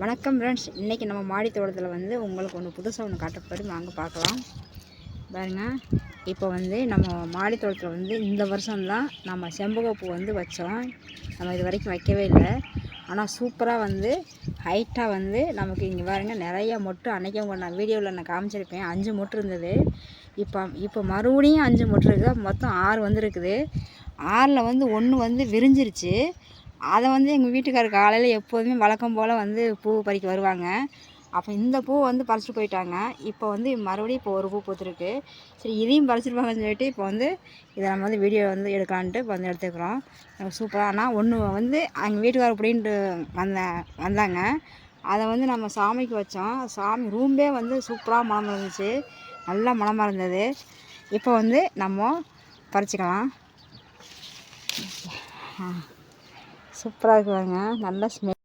வணக்கம் ஃப்ரெண்ட்ஸ் இன்றைக்கி நம்ம மாடி தோட்டத்தில் வந்து உங்களுக்கு ஒன்று புதுசாக ஒன்று காட்டப்படி வாங்க பார்க்கலாம். பாருங்கள் இப்போ வந்து நம்ம மாடி தோட்டத்தில் வந்து இந்த வருஷம்தான் நம்ம செம்பகப்பூ வந்து வச்சோம். நம்ம இது வரைக்கும் வைக்கவே இல்லை. ஆனால் சூப்பராக வந்து ஹைட்டாக வந்து நமக்கு இங்கே பாருங்க நிறைய மொட்டு. அன்றைக்கி உங்கள் நான் வீடியோவில் நான் காமிச்சிருப்பேன். அஞ்சு மொட்டு இருந்தது. இப்போ இப்போ மறுபடியும் அஞ்சு மொட்டு இருக்குது மொத்தம் ஆறு வந்துருக்குது. ஆறில் வந்து ஒன்று வந்து விரிஞ்சிருச்சு. அதை வந்து எங்கள் வீட்டுக்காரர் காலையில் எப்போதுமே வழக்கம் போல் வந்து பூ பறிக்க வருவாங்க. அப்போ இந்த பூ வந்து பறிச்சுட்டு போயிட்டாங்க. இப்போ வந்து மறுபடியும் இப்போ ஒரு பூ பூத்துருக்கு. சரி இதையும் பறிச்சிருப்பாங்கன்னு சொல்லிட்டு இப்போ வந்து இதை நம்ம வந்து வீடியோ வந்து எடுக்கலான்ட்டு இப்போ வந்து எடுத்துக்கிறோம். சூப்பராக ஆனால் ஒன்று வந்து எங்கள் வீட்டுக்காரர் அப்படின்ட்டு வந்தேன் வந்தாங்க. அதை வந்து நம்ம சாமிக்கு வச்சோம். சாமி ரூம்பே வந்து சூப்பராக மனம் இருந்துச்சு. நல்லா மனமாக இருந்தது. இப்போ வந்து நம்ம பறிச்சுக்கலாம். சூப்பராக இருக்குவாங்க நல்ல ஸ்மெல்